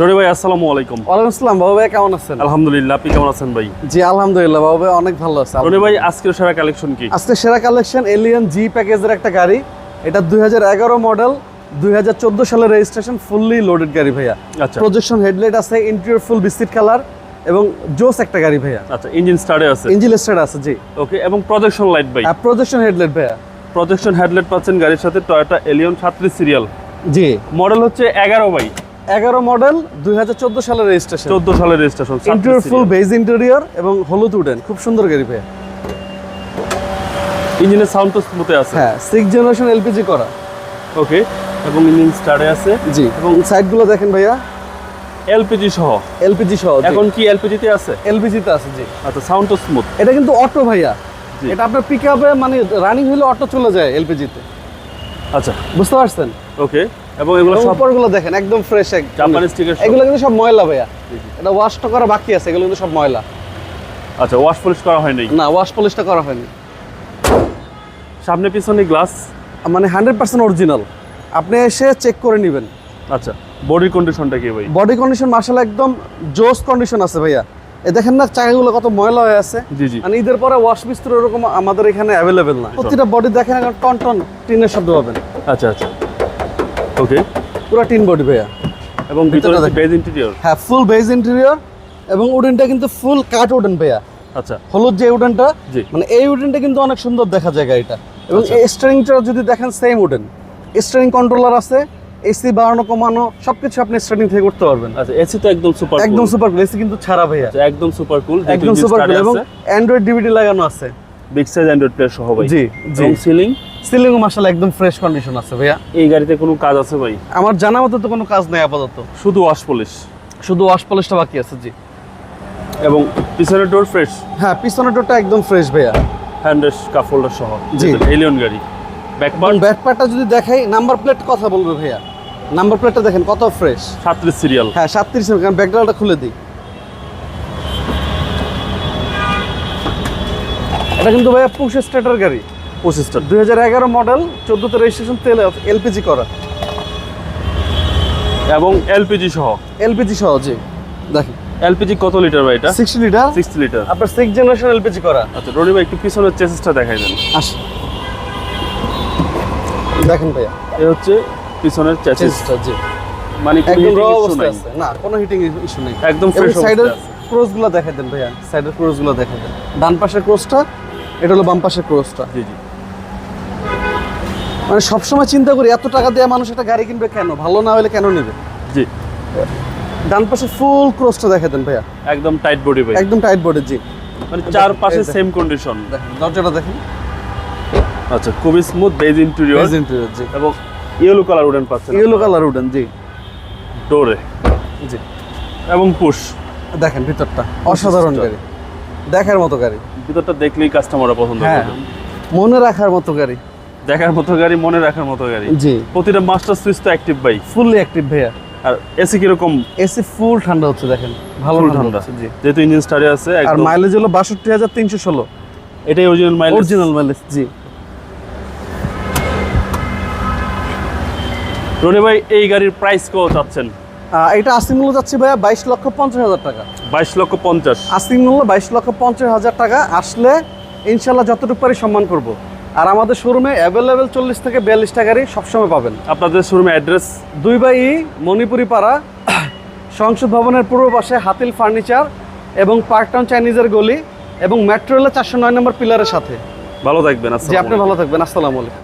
রনি ভাই আসসালামু আলাইকুম। ওয়ালাইকুম আসসালাম বাবু ভাই কেমন আছেন? আলহামদুলিল্লাহ আপনি কেমন আছেন ভাই? জি আলহামদুলিল্লাহ বাবু ভাই অনেক ভালো আছে। রনি ভাই আজকের সেরা কালেকশন কি? আজকে সেরা কালেকশন এলিয়ন জি প্যাকেজের একটা গাড়ি। এটা দুই হাজার এগারো মডেল দুই সালের রেজিস্ট্রেশন ফুললি লোডেড গাড়ি ভাইয়া। আচ্ছা। প্রজেকশন হেডলাইট আছে ইন্টেরিয়র ফুল বিস্কিট কালার এবং জোস একটা গাড়ি ভাইয়া। আচ্ছা ইঞ্জিন স্টার্টে আছে। ইঞ্জিন স্টার্ট আছে জি। ওকে এবং প্রজেকশন লাইট ভাই? প্রজেকশন হেডলাইট ভাইয়া। প্রজেকশন হেডলাইট পাচ্ছেন গাড়ির সাথে টয়োটা এলিয়ন সাতত্রিশ সিরিয়াল জি। মডেল হচ্ছে এগারো বাই এগারো মডেল দুই সালের রেজিস্ট্রেশন চোদ্দ সালের registration interior full beige interior এবং হলুদ উডেন খুব সুন্দর গাড়ি ভাইয়া। ইঞ্জিনের সাউন্ড তো স্মুথে আছে। হ্যাঁ সিক্স জেনারেশন এলপিজি করা। ওকে এবং ইঞ্জিন স্টার্টে আছে। জি এবং সাইডগুলো দেখেন ভাইয়া। এলপিজি সহ। এলপিজি সহ এখন কি এলপিজি তে আছে? এলপিজি তে আছে জি। আচ্ছা সাউন্ড তো স্মুথ এটা কিন্তু অটো ভাইয়া। এটা আপনার পিক আপে মানে রানিং হলে অটো চলে যায় এলপিজি তে। আচ্ছা। বুঝতে পারছেন? ওকে এবং এগুলো সব উপরগুলো দেখেন একদম ফ্রেশ জাপানি স্টিকার এগুলো কিন্তু সব ময়লা ভাইয়া। এটা ওয়াশটা করা বাকি আছে এগুলো কিন্তু সব ময়লা। আচ্ছা ওয়াশ পলিশ করা হয়নি? না ওয়াশ পলিশটা করা হয়নি। সামনে পিছনে গ্লাস মানে হান্ড্রেড পার্সেন্ট অরিজিনাল আপনি এসে চেক করে নেবেন। আচ্ছা বডি কন্ডিশনটা কি ভাই? বডি কন্ডিশন মার্শাল একদম জোস কন্ডিশন আছে ভাইয়া। এ দেখেন না চাকাগুলো কত ময়লা হয়ে আছে? জি জি। মানে ঈদের পরে ওয়াশ মিস্ত্রি ওরকম আমাদের এখানে অ্যাভেলেবেল না। প্রতিটা বডি দেখেন এখন টন টন টিনের শব্দ পাবেন। আচ্ছা আচ্ছা। ওকে পুরো টিন বডি ভাইয়া। এবং ভিতরে বেজ ইন্টেরিয়র হ্যাঁ ফুল বেজ ইন্টেরিয়র এবং উডেনটা কিন্তু ফুল কাট উডেন ভাইয়া। আচ্ছা। হলুদ যে উডেনটা মানে এই উডেনটা কিন্তু অনেক সুন্দর দেখা যায় গাড়িটা। এবং স্টারিংটা যদি দেখেন সেম উডেন। স্টারিং কন্ট্রোলার আছে এসি বাড়ানো কমানো সবকিছু আপনি স্টারিং থেকে করতে পারবেন। আচ্ছা এসি তো একদম সুপার একদম সুপার কুল এসি কিন্তু ছাড়া ভাইয়া। একদম সুপার কুল একদম সুপার কুল এবং অ্যান্ড্রয়েড ডিভিডি লাগানো আছে। বিগ সাইজ অ্যান্ড্রয়েড প্লেয়ার সহ ভাই। জি, জি। সিলিং সিলিং মার্শাল একদম ফ্রেশ কন্ডিশন আছে ভাইয়া। এই গাড়িতে কোনো কাজ আছে ভাই? আমার জানা মতো তো কোনো কাজ নেই আপাতত। শুধু ওয়াশ পলিশ শুধু ওয়াশ পলিশটা বাকি আছে জি। এবং পিছনের ডোর ফ্রেশ হ্যাঁ পিছনের ডোরটা একদম ফ্রেশ ভাইয়া। হ্যান্ডেস কাপ হোল্ডার সহ। জি। এলিয়ন গাড়ি। ব্যাক এবং ব্যাক পার্টটা যদি দেখাই নাম্বার প্লেট কথা বলবে ভাইয়া। নাম্বার প্লেটটা দেখেন কত ফ্রেশ সাতত্রিশ সিরিয়াল হ্যাঁ সাতত্রিশ কারণ ব্যাকগ্রাউন্ডটা খুলে দিই। এটা কিন্তু ভাইয়া পুশ স্টার্টার গাড়ি। পঁচিশটা। দুই হাজার এগারো মডেল চোদ্দোতে রেজিস্ট্রেশন তেল এলপিজি করা। এবং এলপিজি সহ? এলপিজি সহ জি। দেখেন। এলপিজি কত লিটার ভাই এটা? সিক্সটি লিটার সিক্সটি লিটার আপনার সিক্স জেনারেশন এলপিজি করা। আচ্ছা রনি ভাই একটু পিছনের চেসিসটা দেখাই দেন। আস দেখেন ভাইয়া। এই হচ্ছে পিছনের চেসিস চেসিসটা জি। মানে কোনো র নাই। আছে। না কোনো হিটিং ইস্যু নেই। একদম ফ্রেশ সাইডের অবস্থায় আছে। ক্রোজগুলো দেখা দেন ভাইয়া। সাইডের ক্রোজগুলো দেখা দেন। ডান পাশের ক্রোজটা এটা হলো বাম পাশের ক্রোজটা জি জি। মানে সবসময় চিন্তা করি এত টাকা দিয়ে মানুষ একটা গাড়ি কিনবে কেন? ভালো না হলে কেন নেবে? জি। ডান পাশে ফুল ক্রোজটা দেখা দেন ভাইয়া। একদম টাইট বডি ভাই। একদম টাইট বোর্ডে জি। মানে এই দেখেন। সেম কন্ডিশন দেখেন দরজাটা দেখেন। আচ্ছা খুবই smooth beige interior Base interior, জি। এবং ইয়েলো কালার উডেন পাচ্ছেন ইয়েলো কালার উডেন জি। ডোরে জি। এবং পুশ দেখেন ভিতরটা অসাধারণ গাড়ি। দেখার মতো গাড়ি। ভিতরটা দেখলেই কাস্টমাররা পছন্দ হ্যাঁ। করবে মনে রাখার মতো গাড়ি। দেখার মতো গাড়ি মনে রাখার মতো গাড়ি। জি। প্রতিটা মাস্টার সুইচ তো অ্যাক্টিভ বাই ফুললি অ্যাক্টিভ ভাইয়া। আর এসি কীরকম? এসি ফুল ঠান্ডা হচ্ছে দেখেন। ভালো ঠান্ডা জি। যেহেতু ইঞ্জিন স্টারে আছে আর মাইলেজ হলো বাষট্টি হাজার তিনশো ষোলো। এটাই অরিজিনাল মাইলেজ অরিজিনাল মাইলেজ জি। রনি ভাই এই গাড়ির প্রাইস কত চাচ্ছেন? এটা আস্তিং মূল্য যাচ্ছে ভাইয়া বাইশ লক্ষ পঞ্চাশ হাজার টাকা। বাইশ লক্ষ পঞ্চাশ। আস্তিং মূল্য বাইশ লক্ষ পঞ্চাশ হাজার টাকা। আসলে ইনশাল্লাহ যতটুকু পারি সম্মান করব। আর আমাদের শোরুমে অ্যাভেলেবেল চল্লিশ থেকে বিয়াল্লিশ টাকারই সবসময় পাবেন। আপনাদের শোরুমে অ্যাড্রেস দুই বাই মণিপুরি পাড়া সংসদ ভবনের পূর্ব পাশে হাতিল ফার্নিচার এবং পার্কটাউন চাইনিজের গলি এবং মেট্রো রেলের চারশো নয় নম্বর পিলারের সাথে। ভালো থাকবেন জি আপনি ভালো থাকবেন আসসালামু আলাইকুম।